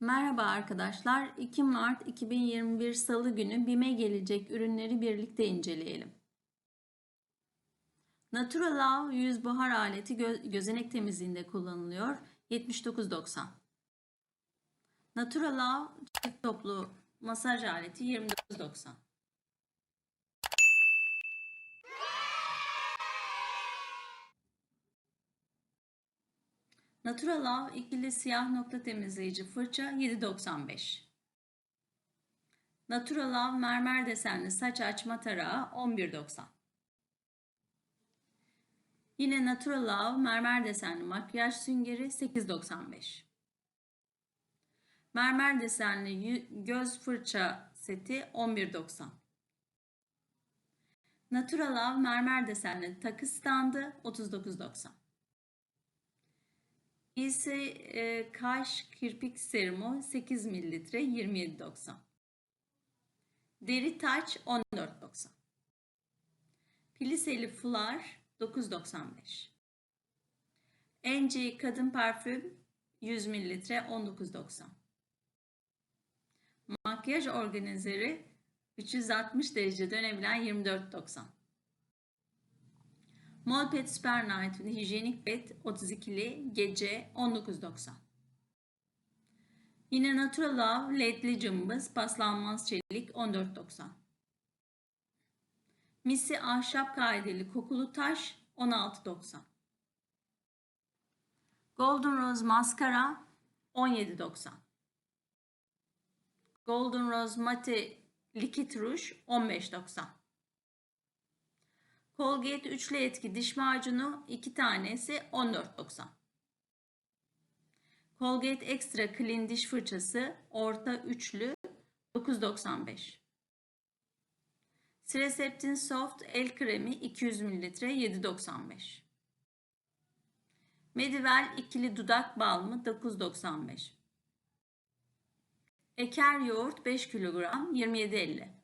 Merhaba arkadaşlar. 2 Mart 2021 Salı günü BİM'e gelecek ürünleri birlikte inceleyelim. Naturalav yüz buhar aleti gö- gözenek temizliğinde kullanılıyor. 79.90. Naturalav çift toplu masaj aleti 29.90. Naturalav ikili siyah nokta temizleyici fırça 7.95. Naturalav mermer desenli saç açma tarağı 11.90. Yine Naturalav mermer desenli makyaj süngeri 8.95. Mermer desenli göz fırça seti 11.90. Naturalav mermer desenli takı standı 39.90. İyisi e, kaş kirpik serumu 8 mililitre 27.90. Deri taç 14.90. Piliseli fular 9.95. NC kadın parfüm 100 mililitre 19.90. Makyaj organizeri 360 derece dönebilen 24.90. Molpet Super Night hijyenik pet 32'li gece 19.90. Yine Natural Love ledli cımbız paslanmaz çelik 14.90. Misi ahşap kaideli kokulu taş 16.90. Golden Rose maskara 17.90. Golden Rose mate likit ruj 15.90. Colgate üçlü etki diş macunu 2 tanesi 14.90. Colgate Extra Clean diş fırçası orta üçlü 9.95. Sireseptin Soft el kremi 200 ml 7.95. Medivel ikili dudak balmı 9.95. Eker yoğurt 5 kilogram 27.50.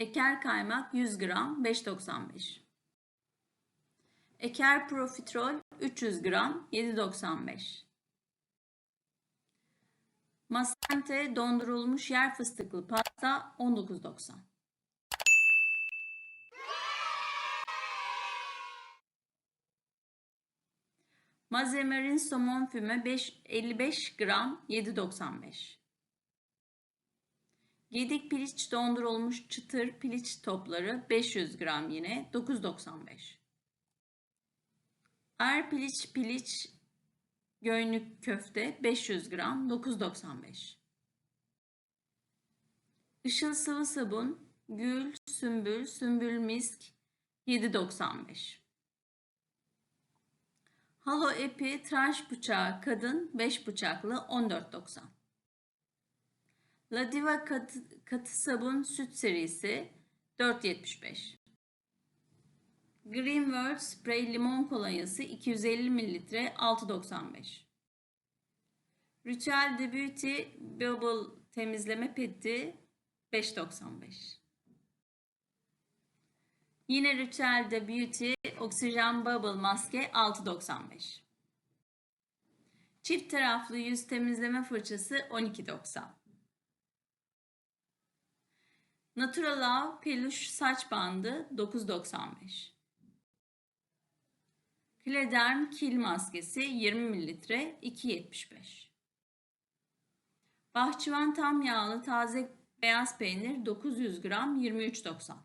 Eker kaymak 100 gram 5.95. Eker profiterol 300 gram 7.95. Masente dondurulmuş yer fıstıklı pasta 19.90. Mazemerin somon füme 5, 55 gram 7.95. Gedik piliç dondurulmuş çıtır piliç topları 500 gram yine 9.95. Er piliç piliç göynük köfte 500 gram 9.95. Işıl sıvı sabun gül sümbül sümbül misk 7.95. Halo epi tıraş bıçağı kadın 5 bıçaklı 14.90. Ladiva katı, katı sabun süt serisi 4.75. Green World sprey limon kolonyası 250 ml 6.95. Ritual de Beauty Bubble temizleme peti 5.95. Yine Ritual de Beauty oksijen bubble maske 6.95. Çift taraflı yüz temizleme fırçası 12.90. Natural Love peluş saç bandı 9.95. Klederm kil maskesi 20 ml 2.75. Bahçıvan tam yağlı taze beyaz peynir 900 gram 23.90.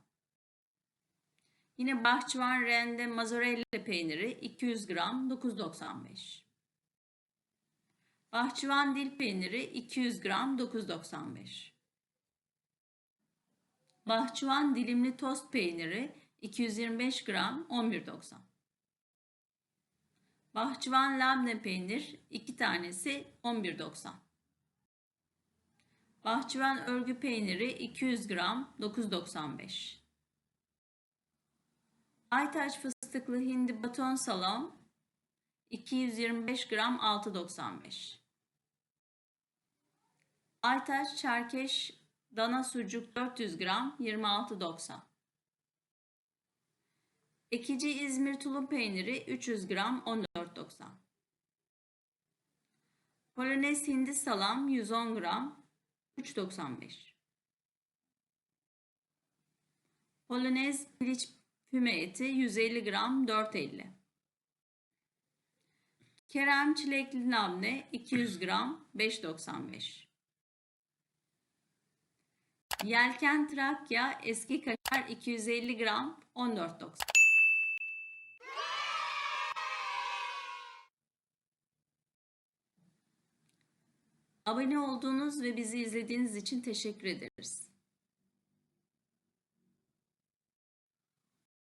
Yine Bahçıvan rende mozzarella peyniri 200 gram 9.95. Bahçıvan dil peyniri 200 gram 9.95. Bahçıvan dilimli tost peyniri 225 gram 11.90. Bahçıvan labne peynir 2 tanesi 11.90. Bahçıvan örgü peyniri 200 gram 9.95. Aytaç fıstıklı hindi baton salam 225 gram 6.95. Aytaç çerkeş dana sucuk 400 gram 26.90. Ekici İzmir tulum peyniri 300 gram 14.90. Polonez hindi salam 110 gram 3.95. Polonez piliç füme eti 150 gram 4.50. Kerem çilekli labne 200 gram 5.95. Yelken Trakya eski kaşar 250 gram 14.90. Abone olduğunuz ve bizi izlediğiniz için teşekkür ederiz.